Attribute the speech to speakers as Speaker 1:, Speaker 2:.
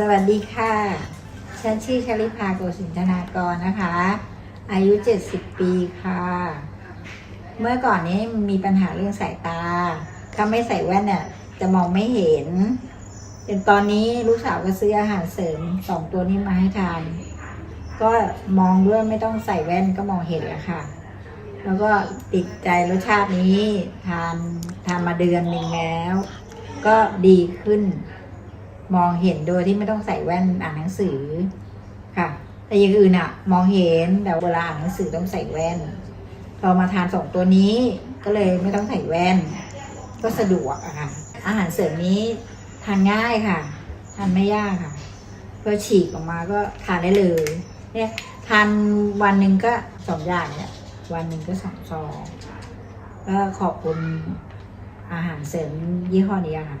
Speaker 1: สวัสดีค่ะ ฉันชื่อชลิภาโกสินทนากรนะคะ อายุ 70 ปีค่ะ เมื่อก่อนนี้มีปัญหาเรื่องสายตา ถ้าไม่ใส่แว่นเนี่ยจะมองไม่เห็นจนตอนนี้ลูกสาวก็ซื้ออาหารเสริมสองตัวนี้มาให้ทาน ก็มองด้วยไม่ต้องใส่แว่นก็มองเห็นแล้วค่ะ แล้วก็ติดใจรสชาตินี้ทานทานมาเดือนหนึ่งแล้ว ก็ดีขึ้น มองเห็นโดยที่ไม่ต้องใส่แว่นอ่านหนังสือค่ะแต่อย่างอื่นอะมองเห็นแต่เวลาอ่านหนังสือต้องใส่แว่นพอมาทานสองตัวนี้ก็เลยไม่ต้องใส่แว่น ก็สะดวกอะค่ะอาหารเสริมนี้ทานง่ายค่ะ ทานไม่ยากค่ะก็ฉีกออกมาก็ทานได้เลยเนี่ยทานวันหนึ่งก็สองอย่างเนี่ยวันหนึ่งก็สองซองก็ขอบคุณอาหารเสริมยี่ห้อนี้ค่ะ